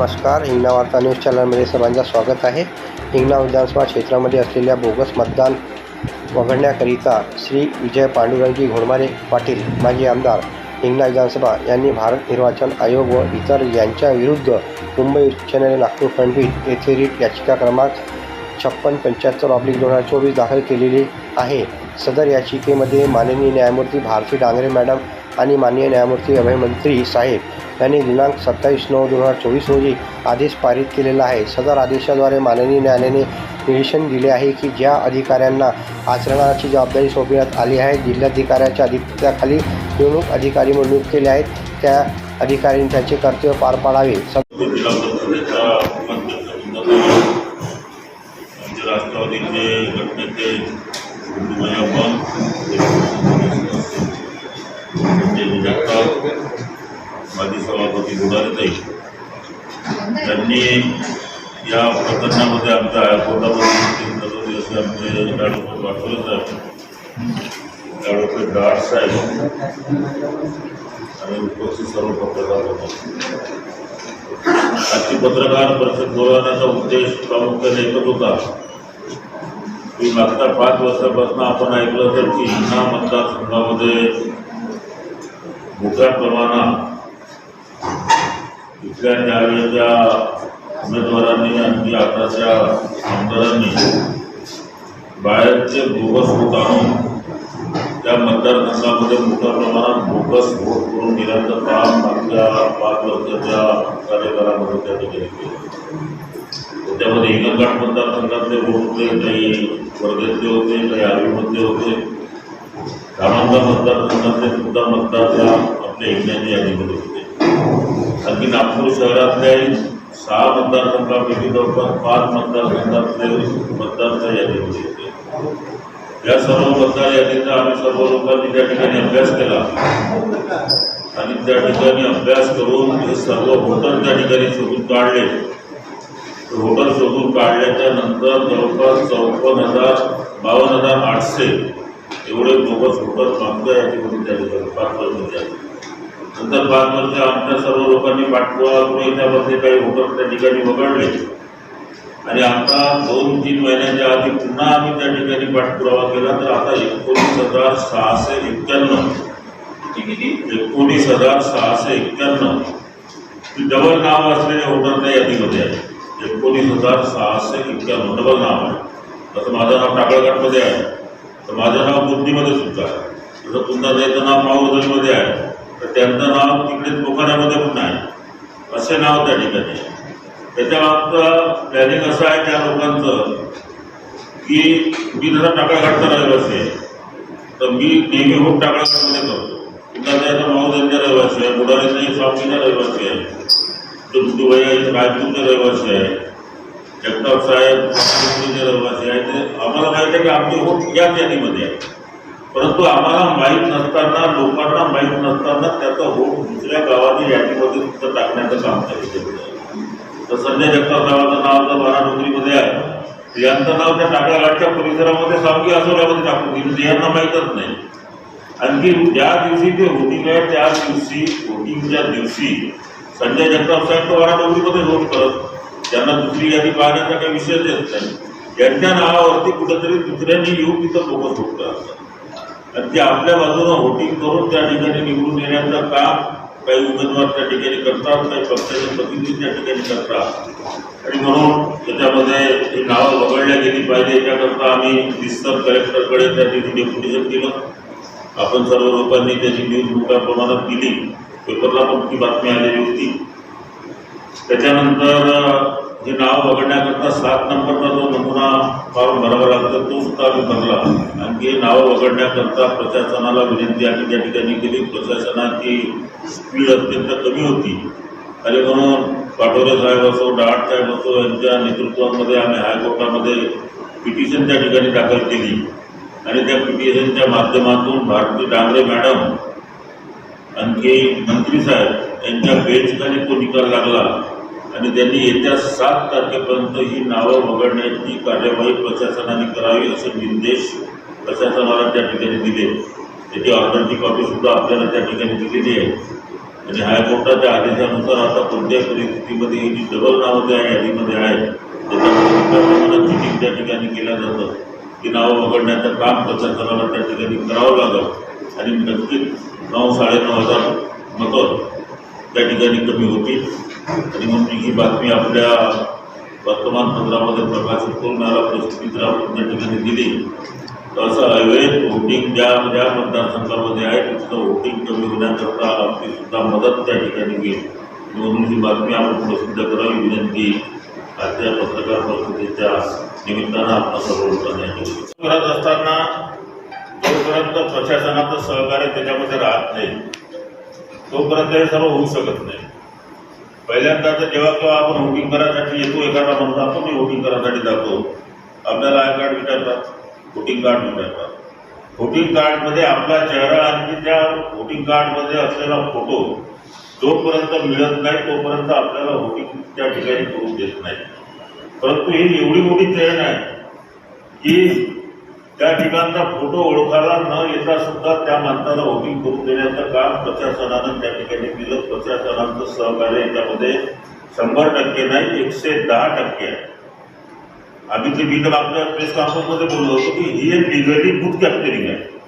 नमस्कार हिंगणा वार्ता न्यूज चॅनलमध्ये सर्वांचं स्वागत आहे. हिंगणा विधानसभा क्षेत्रामध्ये असलेल्या बोगस मतदान वगळण्याकरिता श्री विजय पांडुरंगी घोडमारे पाटील माजी आमदार हिंगणा विधानसभा यांनी भारत निर्वाचन आयोग व इतर यांच्या विरुद्ध मुंबई उच्च न्यायालय नागपूर खंडपीठ येथे रीट याचिका क्रमांक छप्पन पंच्याहत्तर ऑब्लिक दोन हजार चोवीस दाखल केलेली आहे. सदर याचिकेमध्ये माननीय न्यायमूर्ती भारती डांगरे मॅडम आणि माननीय न्यायमूर्ती अभयमंत्री साहेब यांनी दिनांक सत्तावीस नऊ दोन हजार चोवीस रोजी आदेश पारित केलेला आहे. सदर आदेशाद्वारे माननीय न्यायालयाने निरीक्षण दिले आहे की ज्या अधिकाऱ्यांना आचरणाची जबाबदारी सोपविण्यात आली आहे जिल्हाधिकाऱ्याच्या अधिपत्याखाली निवडणूक अधिकारी म्हणून केले आहेत त्या अधिकाऱ्यांनी त्याचे कर्तव्य पार पाडावे. संजय माजी सभापती गुणारताई त्यांनी या प्रकरणामध्ये आमच्या हायकोर्टामध्ये आमचे ॲडव्होकेट वाटवले साहेब ॲडव्होकेट डाळ साहेब. आणि उपस्थित सर्व पत्रकार होतो. आजची पत्रकार परिषद बोलवण्याचा उद्देश प्रामुख्याने एकच होता. की मागच्या पाच वर्षापासून आपण ऐकलं तर की ह्या मतदारसंघामध्ये मोठ्या प्रमाणात इथल्या त्यावेळेच्या उमेदवारांनी आणि आताच्या आमदारांनी बाहेरचे बोगस होत आणून त्या मतदारसंघामध्ये मोठ्या प्रमाणात बोगस वोट करून दिल्याचं काम आपल्या पाच वर्षाच्या कार्यकाळामध्ये त्या ठिकाणी केलं. त्यामध्ये हिंगणघाट मतदारसंघातले वोट होते काही वर्गेतले होते काही आर्वीमधले होते. धामणगाव मतदारसंघातले सुद्धा मतदार त्या आपल्या हिंगण्याच्या यादीमध्ये होते आणखी नागपूर शहरातले सहा मतदारसंघापैकी जवळपास पाच मतदारसंघातले मतदार त्या यादीमध्ये होते या सर्व मतदार यादीचा आम्ही सर्व त्या ठिकाणी अभ्यास ठिकाणी अभ्यास करून सर्व व्होटर त्या ठिकाणी शोधून काढले व्होटर शोधून काढल्याच्या नंतर जवळपास चौपन्न हज़ार बावन्न हज़ार आठशे एवढे बोगस व्होटर मागच्या यादीमध्ये त्या ठिकाणी वर्षाच्या नंतर पाच वर्ष आमच्या सर्व लोकांनी पाठपुरावा त्यामध्ये काही व्होटर त्या ठिकाणी वगळले. आणि आता दोन तीन महिन्याच्या आधी पुन्हा आम्ही त्या ठिकाणी पाठपुरावा केला तर आता एकोणीस हजार सहाशे एक्क्याण्णव एकोणीस हजार सहाशे एक्क्याण्णव डबल नाव असलेले वोटर त्या यादीमध्ये. आहे एकोणीस हजार सहाशे एक्क्याण्णव डबल नाव आहे. तसं माझं नाव टाकळघाटमध्ये आहे. तर माझं नाव बुद्धीमध्ये सुद्धा आहे पुन्हा त्याचं नाव माऊदलमध्ये आहे तर त्यांचं नाव तिकडे कोकणामध्ये पण आहे. असे नाव त्या ठिकाणी त्याच्या त्याच्यामागचं प्लॅनिंग असं आहे त्या लोकांचं की मी जरा टाकळघाटचा रहिवासी आहे. तर मी नेहमी होऊन टाकळघाटमध्ये करतो. पुन्हा त्याचा माऊ रहिवासी आहे बुडारीचा स्वामीचा रहिवासी आहे. दुबई राजपूरचा रहिवासी आहे. जगताप साहेब रहिवासी आहेत ते आम्हाला माहिती आहे की आमची होत याच यादीमध्ये आहे. परंतु आम्हाला माहीत नसताना लोकांना माहीत नसताना त्याचा होत दुसऱ्या गावातील यादीमध्ये सुद्धा टाकण्याचं काम करायचं तर संजय जगताप साहेबांचं नाव तर बारा आहे. यांचं नाव त्या टाकळाघाटच्या परिसरामध्ये सावगी आसोल्यामध्ये टाकून दिलं. यांना माहीतच नाही. आणखी ज्या दिवशी ते होटिंग आहे त्या दिवशी होटिंगच्या दिवशी संजय जगताप साहेब तर बारा डोंगरीमध्ये करत त्यांना दुसरी यादी पाहण्याचा काही विषयच येत नाही यांच्या नावावरती कुठेतरी दुसऱ्यांनी येऊन तिथं बोगस होत. आणि ते आपल्या बाजूनं होटिंग करून त्या ठिकाणी निवडून येण्याचं काम काही उमेदवार त्या ठिकाणी करतात काही पक्षाचे प्रतिनिधी त्या ठिकाणी करतात. आणि म्हणून त्याच्यामध्ये ही नावं वगळल्या गेली पाहिजे याच्याकरता आम्ही विस्तर कलेक्टरकडे त्या ठिकाणी डेप्युटेशन केलं. आपण सर्व लोकांनी त्याची न्यूज मोठ्या प्रमाणात दिली. पेपरला पण ती बातमी आलेली होती. त्याच्यानंतर हे नाव वगळण्याकरता सात नंबरचा जो नमुना फॉर्म भरावा लागतो तो सुद्धा आम्ही भरला आणखी हे नावं वगळण्याकरता प्रशासनाला विनंती आम्ही त्या ठिकाणी केली. प्रशासनाची स्पीड अत्यंत कमी होती. आणि म्हणून पाटोले साहेब असो डाट साहेब असो यांच्या नेतृत्वामध्ये आम्ही हायकोर्टामध्ये पिटिशन त्या ठिकाणी दाखल केली. आणि त्या पिटिशनच्या माध्यमातून भारती डांगरे मॅडम आणखी मंत्री साहेब यांच्या बेंचखाली तो निकाल लागला. आणि त्यांनी येत्या सात तारखेपर्यंत ही नावं वगळण्याची कार्यवाही प्रशासनाने करावी असे निर्देश प्रशासनाला त्या ठिकाणी दिले. त्याची ऑर्डरची कॉपी सुद्धा आपल्याला त्या ठिकाणी दिलेली आहे. आणि हायकोर्टाच्या आदेशानुसार आता कोणत्याही परिस्थितीमध्ये ही जी डबल नावं त्या यादीमध्ये आहेत त्याच्यामध्ये चिटिंग त्या ठिकाणी केलं जातं ती नावं वगळण्याचं काम प्रशासनाला त्या ठिकाणी करावं लागलं. आणि नक्कीच नऊ साडेनऊ हजार मतं त्या ठिकाणी कमी होतील. आणि म्हणून ही बातमी आपल्या वर्तमानपत्रामध्ये प्रकाशित करून मला परिस्थिती जर आपण त्या ठिकाणी दिली. तर असं अवैध वोटिंग ज्या ज्या मतदारसंघामध्ये आहे तिथं वोटिंग कमी होण्याकरता आपली सुद्धा मदत त्या ठिकाणी होईल. म्हणून ही बातमी आपण प्रसिद्ध करावी विनंती आजच्या पत्रकार परिषदेच्या निमित्तानं आपण सर्व लोकांनी करत असताना जोपर्यंत प्रशासनाचं सहकार्य त्याच्यामध्ये राहत नाही तोपर्यंत हे सर्व होऊ शकत नाही. पहिल्यांदा तर जेव्हा केव्हा आपण वोटिंग करायसाठी येतो एखादा म्हणतो आपण मी वोटिंग करायसाठी जातो. आपल्याला आय कार्ड विचारतात वोटिंग कार्ड विचारतात वोटिंग कार्डमध्ये आपला चेहरा आणि त्या वोटिंग कार्डमध्ये असलेला फोटो जोपर्यंत मिळत नाही तोपर्यंत आपल्याला वोटिंग त्या ठिकाणी करून देत नाही. परंतु ही एवढी मोठी चयन आहे की त्या फ़ोटो ओळखायला न येता सुद्धा त्या माणसाला वोटिंग करून देण्याचं काम प्रशासनानं त्या ठिकाणी दिलं प्रशासनाचं सहकार्य याच्यामध्ये शंभर टक्के नाही, एकशे दहा टक्के आहे. आम्ही ते मी तर मागच्या प्रेस कॉन्फरन्समध्ये बोललो होतो की ही एक लिगली बूथ कॅप्चरिंग आहे.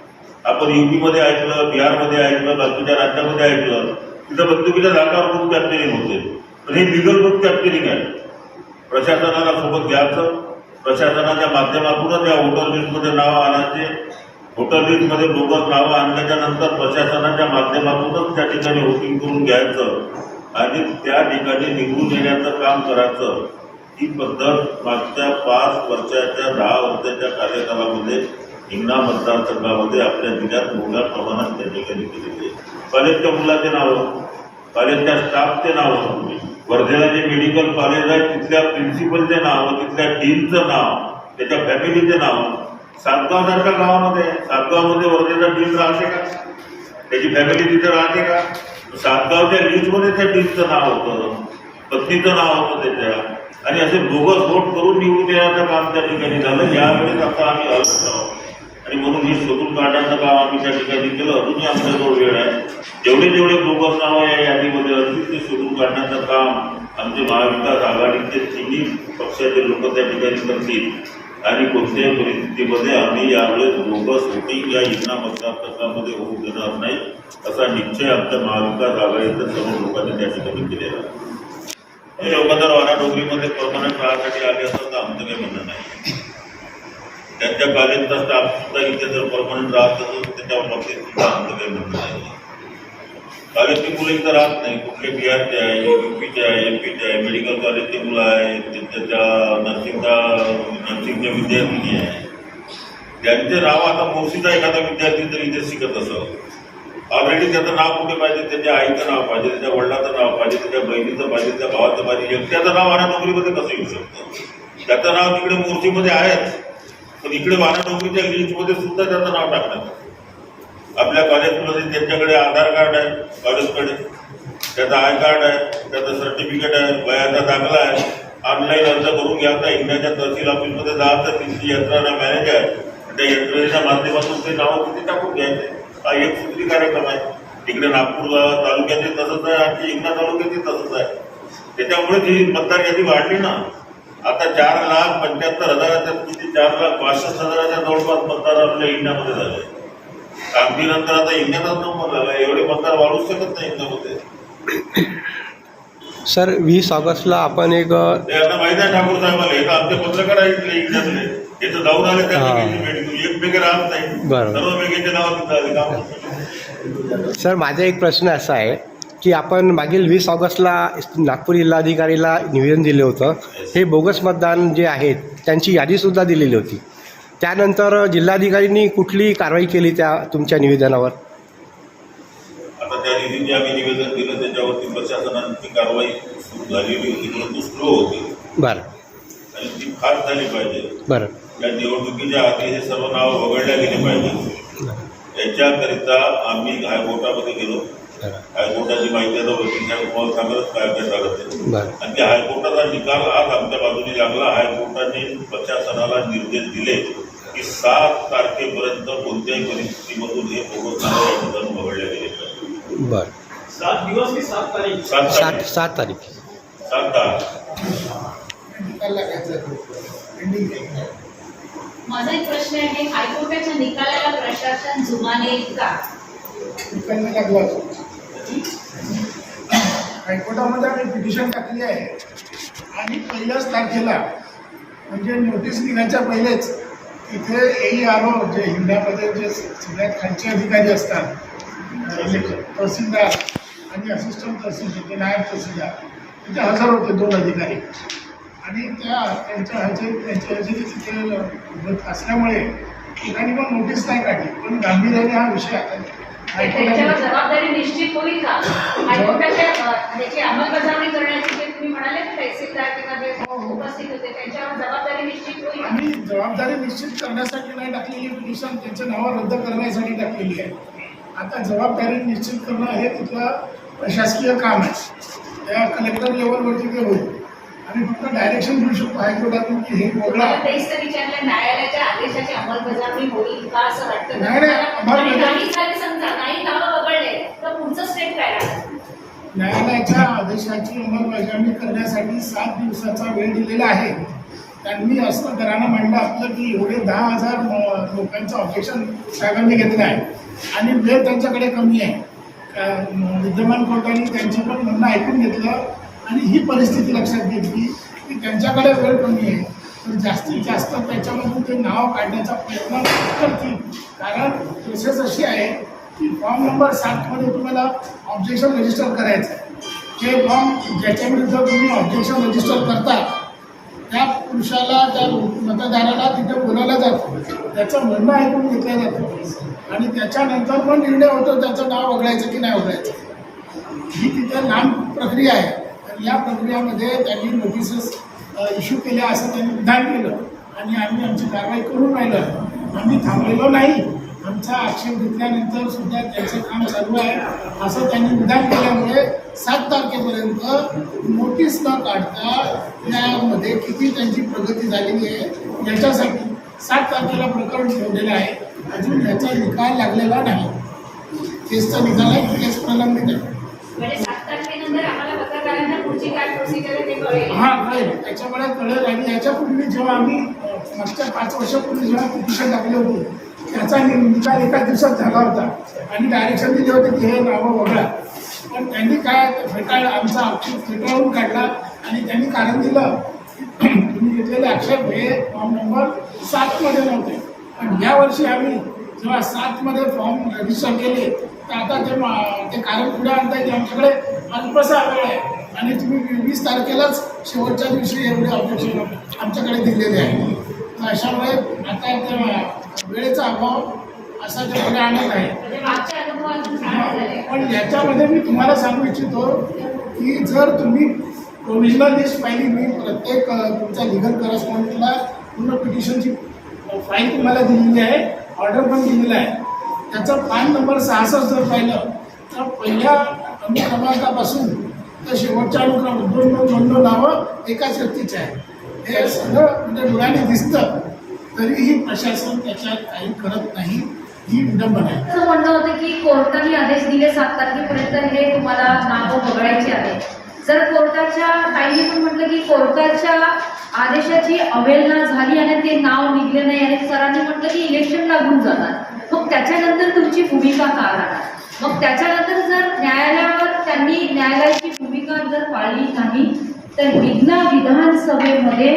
आपण युपीमध्ये ऐकलं, बिहारमध्ये ऐकलं, बाकीच्या राज्यामध्ये ऐकलं, तिथं बंदुकीच्या जागावर बूथ कॅप्चरिंग होते. पण हे लिगल बूथ कॅप्चरिंग आहे. प्रशासनाला सोबत घ्यायचं प्रशासनाच्या माध्यमातूनच या वोटर लिस्टमध्ये नाव आणायचे. वोटर लिस्टमध्ये बोगस नावं आणल्याच्या नंतर प्रशासनाच्या माध्यमातूनच त्या ठिकाणी वोटिंग करून घ्यायचं आणि त्या ठिकाणी निवडून येण्याचं काम करायचं. ही पद्धत मागच्या पाच वर्षाच्या दहा वर्षाच्या कार्यकालामध्ये हिंगणा मतदारसंघामध्ये आपल्या जिल्ह्यात मोठ्या प्रमाणात त्या ठिकाणी केलेली आहे कॉलेजच्या मुलाचे नावं कॉलेजच्या स्टाफचे नावं वर्धेला जे मेडिकल कॉलेज आहे तिथल्या प्रिन्सिपलचे नाव तिथल्या डीनचं नाव त्याच्या फॅमिलीचे नाव सातगाव सारख्या गावामध्ये आहे. सातगावमध्ये वर्धेचा डीन राहते का? त्याची फॅमिली तिथे राहते का? सातगावच्या लिस्टमध्ये त्या डीनचं नाव होतं. पत्नीचं नाव होतं त्याच्या. आणि असे बोगस वोट करून निवडून येण्याचं काम त्या ठिकाणी झालं. यावेळेस आता आम्ही अलर्ट आहोत. आणि म्हणून हे शोधून काढण्याचं काम आम्ही त्या ठिकाणी केलं. अजूनही आमच्याजवळ वेळ आहे. जेवढे जेवढे बोगस नावं या यादीमध्ये असतील ते शोधून काढण्याचं काम आमचे महाविकास आघाडीचे तिन्ही पक्षाचे लोक त्या ठिकाणी करतील. आणि कोणत्याही परिस्थितीमध्ये आम्ही यावेळेस बोगस वोटिंग या हिंगणा मतदारसंघामध्ये होऊ देणार नाही असा निश्चय आमच्या महाविकास आघाडीच्या सर्व लोकांनी त्या ठिकाणी केलेला आहे. हे लोक जर वाराडोगरीमध्ये परमनंट राहण्यासाठी आले असतात तर आमचं काही म्हणणं नाही त्यांच्या कार्यरत स्टाफ सुद्धा इथे जर परमनंट राहत असेल तर त्याच्या बाबतीत सुद्धा आमचं काही म्हणणं नाही कॉलेजची मुलं इथं राहत नाही. कुठले बिहारचे आहे युपीचे आहे एमपीचे आहे मेडिकल कॉलेजची मुलं आहेत त्याच्या नर्सिंगचा नर्सिंगच्या विद्यार्थिनी आहे. त्यांचे नाव आता मोर्शीचा एखादा विद्यार्थी जर इथे शिकत असं ऑलरेडी त्याचं नाव कुठे पाहिजे? त्याच्या आईचं नाव पाहिजे त्याच्या वडिलाचं नाव पाहिजे त्याच्या बहिणीचं पाहिजे त्या भावाचं पाहिजे. एकट्याचं नाव आणि नोकरीमध्ये कसं येऊ शकतं? त्याचं नाव तिकडे मोर्शीमध्ये आहेच. पण इकडे वारा नोकरीच्या लिस्टमध्ये सुद्धा त्याचं नाव टाकतात आपल्या कॉलेजमध्ये त्यांच्याकडे आधार कार्ड आहे कॉलेजकडे त्याचं आय कार्ड आहे त्याचं सर्टिफिकेट आहे वयाचा दाखला आहे. ऑनलाईन अर्ज करून घ्यायचा इंडियाच्या तहसील ऑफिसमध्ये जायचं तिथली यंत्रणा मॅनेज आहे. त्या यंत्रणेच्या माध्यमातून ते नावं तिथे टाकून घ्यायचे? हा एक सूत्री कार्यक्रम आहे. तिकडे नागपूर तालुक्यातही तसंच आहे आणि इंगणा तालुक्यातही तसंच आहे. त्याच्यामुळे जी मतदार यादी वाढली ना. आता चार लाख पंच्याहत्तर हजाराच्या किती चार लाख पासष्ट हजाराच्या जवळपास मतदार आपल्या इंडियामध्ये झाले. कामगिरीनंतर आता इंडियाचाच नंबर झाला एवढे मतदार वाढूच शकत नाही इंडियामध्ये. सर वीस ऑगस्टला आपण एक ते आता माहिती आहे ठाकूर साहेबाला हे तर आमचे पत्रकार आहेत इथले इंडियातले. हे तर जाऊन आले त्या हा. ठिकाणी भेट. घेऊन. एक बेगे राहत नाही. बरोबर. सर्व काम सर माझा एक प्रश्न असा आहे. की आपण मागील वीस ऑगस्टला नागपूर जिल्हाधिकारीला निवेदन दिलं होतं. हे बोगस मतदान जे आहेत त्यांची यादीसुद्धा दिलेली होती. त्यानंतर जिल्हाधिकाऱ्यांनी कुठली कारवाई केली त्या तुमच्या निवेदनावर? आता त्या दिवशी जे आम्ही निवेदन दिलं त्याच्यावरती प्रशासनाची कारवाई सुरू झालेली होती परंतु स्लो होती. बरं. आणि ती फास्ट झाली पाहिजे. बरं. या निवडणुकीच्या आधी हे सर्व नाव वगळल्या गेले पाहिजे याच्याकरिता आम्ही हायकोर्टामध्ये गेलो. हायकोर्टाची माहिती आता वकील साहेब तुम्हाला सांगतच काय आणि त्या हायकोर्टाचा निकाल आज आमच्या बाजूने लागला. हायकोर्टाने प्रशासनाला निर्देश दिले की सात तारखेपर्यंत कोणत्याही परिस्थितीमधून हे ठिकाणी वगळल्या गेले बरं. सात दिवस की सात तारीख? सात सात तारीख. सात तारीख. माझा एक प्रश्न आहे हायकोर्टाच्या निकालाला प्रशासन जुमानेल का? निकाल हायकोर्टामध्ये आम्ही पिटिशन टाकली आहे. आणि पहिल्याच तारखेला म्हणजे नोटीस निघायच्या पहिलेच तिथे ए आर ओ जे हिंडामध्ये जे सगळ्यात खालचे अधिकारी असतात तहसीलदार आणि असिस्टंट तहसीलदार ते नायब तहसीलदार तिथे हजर होते दोन अधिकारी. आणि त्या त्यांच्या हजेरी त्यांच्या हजेरी तिथे असल्यामुळे ठिकाणी पण नोटीस नाही काढली. पण गांभीर्याने हा विषय आता त्याच्यावर जबाबदारी निश्चित होईल का? अ, ह्याची अंमलबजावणी करण्याची जे तुम्ही म्हणाले तहसीलदार किंवा जे उपस्थित होते त्यांच्यावर जबाबदारी निश्चित होईल जबाबदारी निश्चित करण्यासाठी नाही टाकलेली पिटिशन त्यांच्या नावं रद्द करण्यासाठी टाकलेली आहे. आता जबाबदारी निश्चित करणं हे तिथलं प्रशासकीय काम आहे. त्या कलेक्टर लेवलवरती ते होईल. आम्ही फक्त डायरेक्शन घेऊ शकतो. हायकोर्टातून की हे वगळा तुम्हाला तेच तर विचारलं न्यायालयाच्या आदेशाची अंमलबजावणी होईल का असं वाटतं? नाही, नाही, आणि अंमलबजावणी- नाही झाली समजा नाही नावं वगळले तर पुढचं स्टेप काय न्यायालयाच्या आदेशाची अंमलबजावणी करण्यासाठी सात दिवसाचा वेळ दिलेला आहे. त्यांनी असं घरानं मांडलं आपलं की एवढे दहा हजार लोकांचं ऑब्जेक्शन साहेबांनी घेतलं आहे. आणि वेळ त्यांच्याकडे कमी आहे. विद्यमान कोर्टाने त्यांची पण म्हणणं ऐकून घेतलं. आणि ही परिस्थिती लक्षात घेतली की त्यांच्याकडे वेळ कमी आहे. तर जास्तीत जास्त त्याच्यामधून ते नाव काढण्याचा प्रयत्न करतील. कारण प्रोसेस अशी आहे की फॉर्म नंबर सातमध्ये तुम्हाला ऑब्जेक्शन रजिस्टर करायचं आहे. ते फॉर्म ज्याच्या विरुद्ध तुम्ही ऑब्जेक्शन रजिस्टर करता त्या पुरुषाला त्या मतदाराला तिथे बोलायला जातो. त्याचं म्हणणं ऐकून घेतलं जातं. आणि त्याच्यानंतर पण निर्णय होतो त्याचं नाव वगळायचं की नाही वगळायचं. ही तिथे लांब प्रक्रिया आहे. तर या प्रक्रियामध्ये त्यांनी नोटिसेस इश्यू केल्या असं त्यांनी विधान केलं आणि आम्ही आमची कारवाई करून राहिलं आम्ही थांबलेलो नाही. आमचा आक्षेप घेतल्यानंतर सुद्धा त्यांचं काम चालू आहे. असं त्यांनी विधान केल्यामुळे सात तारखेपर्यंत नोटीस न काढता यामध्ये किती त्यांची प्रगती झालेली आहे याच्यासाठी सात तारखेला प्रकरण ठेवलेलं आहे. अजून याचा निकाल लागलेला नाही. केसचा निकाल आहे केस प्रलंबित आहे म्हणजे सात तारखेनंतर आम्हाला पत्रकारांना काय प्रोसिजर आहे ते कळेल. हा कळेल. त्याच्यामुळे कळेल. आणि याच्यापूर्वी जेव्हा आम्ही मागच्या पाच वर्षापूर्वी जेव्हा पिटिशन टाकले होते त्याचा निकाल एका दिवसात झाला होता. आणि डायरेक्शन दिले होते की हे नावं वगळा. पण त्यांनी काय फेटाळ आमचा आक्षेप फेटाळून काढला आणि त्यांनी कारण दिलं. तुम्ही घेतलेले आक्षेप हे फॉर्म नंबर सातमध्ये नव्हते. पण यावर्षी आम्ही जेव्हा सातमध्ये फॉर्म रजिस्टर केले तर आता ते मा- ते कारण पुढे आणता येते आमच्याकडे. अल्पसा वेळ आहे. आणि तुम्ही वीस तारखेलाच शेवटच्या दिवशी एवढे ऑपरेशन आमच्याकडे दिलेले आहे तर अशामुळे आता त्या वेळेचा अभाव असा ते आणत आहे. पण याच्यामध्ये मी तुम्हाला सांगू इच्छितो की जर तुम्ही प्रोव्हिजनल लिस्ट पाहिली मी प्रत्येक तुमच्या लिगल करस्पॉन्डला पूर्ण पिटिशनची फाईल तुम्हाला दिलेली आहे ऑर्डर पण दिलेला आहे. त्याचा पान नंबर सहासष्ट जर पाहिलं तर पहिल्या अनुक्रमांकापासून तर शेवटच्या अनुक्रम दोन दोन दोन दोन नावं एकाच व्यक्तीचे आहे हे सगळं म्हणजे डोळ्याने दिसतं. तरीही प्रशासन त्याच्यात काही करत नाही ही विडंबना आहे. असं म्हणणं होतं की कोर्टाने आदेश दिले सात तारखेपर्यंत हे तुम्हाला नावं वगळायची आहे जर कोर्टाच्या ताईने पण म्हटलं की कोर्टाच्या आदेशाची अवहेलना झाली आणि ते नाव निघले नाही आणि सरांनी म्हटलं की इलेक्शन लागून जातात मग त्याच्यानंतर तुमची भूमिका का राहणार? मग त्याच्यानंतर जर न्यायालयावर त्यांनी न्यायालयाची भूमिका जर पाळली नाही तर विघ्ना विधानसभेमध्ये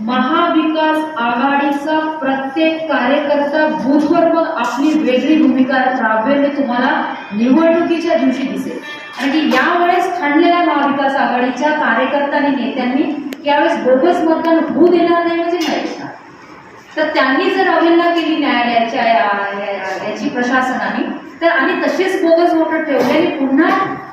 महाविकास आघाडीचा प्रत्येक कार्यकर्ता बूथवर मग आपली वेगळी भूमिका राबवेल हे तुम्हाला निवडणुकीच्या दिवशी दिसेल. आणि यावेळेस ठाणलेल्या महाविकास आघाडीच्या कार्यकर्त्यांनी नेत्यांनी यावेळेस बोगस मतदान होऊ देणार नाही म्हणजे नाही तर त्यांनी जर अवहेलना केली न्यायालयाच्या याची प्रशासनाने तर आणि तसेच बोगस वोटर ठेवले आणि पुन्हा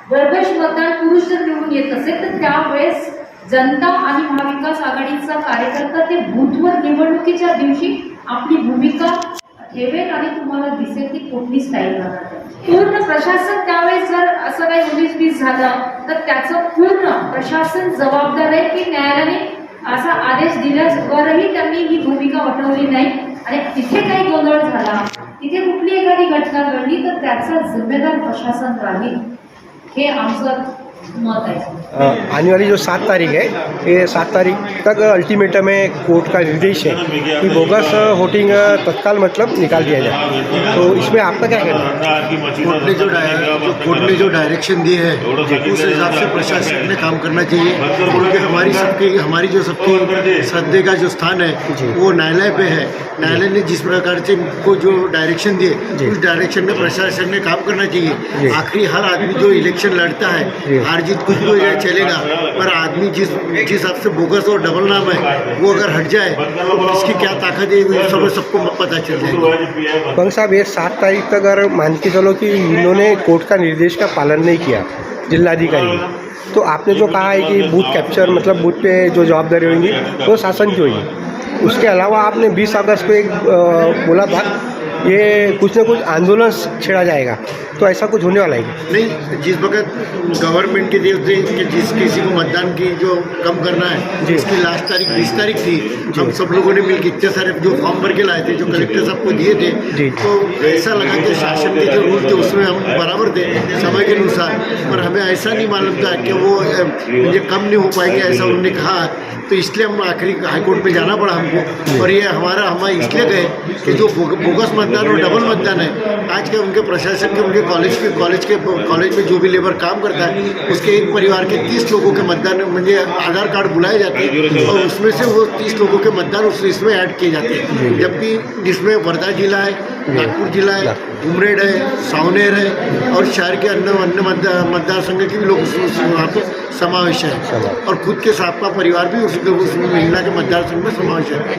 बोगस मतदान पुरुष जर निवडून येत असेल तर त्यावेळेस जनता आणि महाविकास आघाडीचा कार्यकर्ता ते बूथवर निवडणुकीच्या दिवशी आपली भूमिका ठेवेल आणि तुम्हाला दिसेल ती कुठली स्टाईल राहणार पूर्ण प्रशासन त्यावेळेस जर असं काही उन्नीस बीस झालं तर त्याचं पूर्ण प्रशासन जबाबदार आहे की न्यायालयाने असा आदेश दिल्यावरही त्यांनी ही भूमिका वठवली नाही. आणि तिथे काही गोंधळ झाला तिथे कुठली एखादी घटना घडली तर त्याचा जिम्मेदार प्रशासन राहील. हे आमचं मत आहे. आने वाली जो सात तारीख है ये सात तारीख तक अल्टीमेटम है कोर्ट का निर्देश है कि बोगस वोटिंग तत्काल मतलब निकाल दिया जाए। तो इसमें आपका क्या कहना है? कोर्ट ने जो जो कोर्ट ने जो डायरेक्शन दिए हैं उस हिसाब से प्रशासन ने काम करना चाहिए। क्योंकि हमारी सबकी हमारी जो सबकी श्रद्धे का जो स्थान है वो न्यायालय पे है। न्यायालय ने जिस प्रकार से को जो डायरेक्शन दिए उस डायरेक्शन में प्रशासन ने काम करना चाहिए। आखिरी हर आदमी जो इलेक्शन लड़ता है हार जीत कुछ भी हो चलेगा पर आदमी जिस जिस हिसाब से बोगस और डबल नाम है, वो अगर हट जाए तो इसकी क्या ताकत है? सब सबको पता चल जाएगी। पंग साहब, ये सात तारीख तक अगर मान के चलो कि इन्होंने कोर्ट का निर्देश का पालन नहीं किया, जिलाधिकारी तो आपने जो कहा है कि बूथ कैप्चर मतलब बूथ पे जो जवाबदारी होंगी, वो शासन की होगी। उसके अलावा आपने 20 अगस्त को एक बोला था ये कुछ ना कुछ आंदोलन छेड़ा जाएगा। तो ऐसा कुछ होने वाला है नहीं जिस वक्त गवर्नमेंट के देते कि जिस किसी को मतदान की जो कम करना है जी। उसकी लास्ट तारीख बीस तारीख थी हम सब लोगों ने मिलकर इतने सारे जो फॉर्म भर के लाए थे जो कलेक्टर साहब को दिए थे तो ऐसा लगा कि शासन के जो रूल थे उसमें हम बराबर थे समय के अनुसार। पर हमें ऐसा नहीं मालूम था कि वो मुझे कम नहीं हो पाएँगे ऐसा उन्होंने कहा। तो इसलिए हम आखिरी हाईकोर्ट में जाना पड़ा हमको। और ये हमारा हम इसलिए गए कि जो बोग- बोगस मतदान और डबल मतदान है। आज के उनके प्रशासन के उनके कॉलेज के कॉलेज के कॉलेज में जो भी लेबर काम करता है उसके एक परिवार के तीस लोगों के मतदान मुझे आधार कार्ड बुलाए जाते हैं और उसमें से वो तीस लोगों के मतदान उस इसमें ऐड किए जाते हैं। जबकि जिसमें वर्धा जिला है नागपुर जिला है उमरेड है सावनेर है और शहर के अन्य अन्य मतदार मतदार संघ के भी लोग वहाँ पे समावेश है। और खुद के साथ का परिवार भी उस उस महिला के मतदार संघ में समावेश है।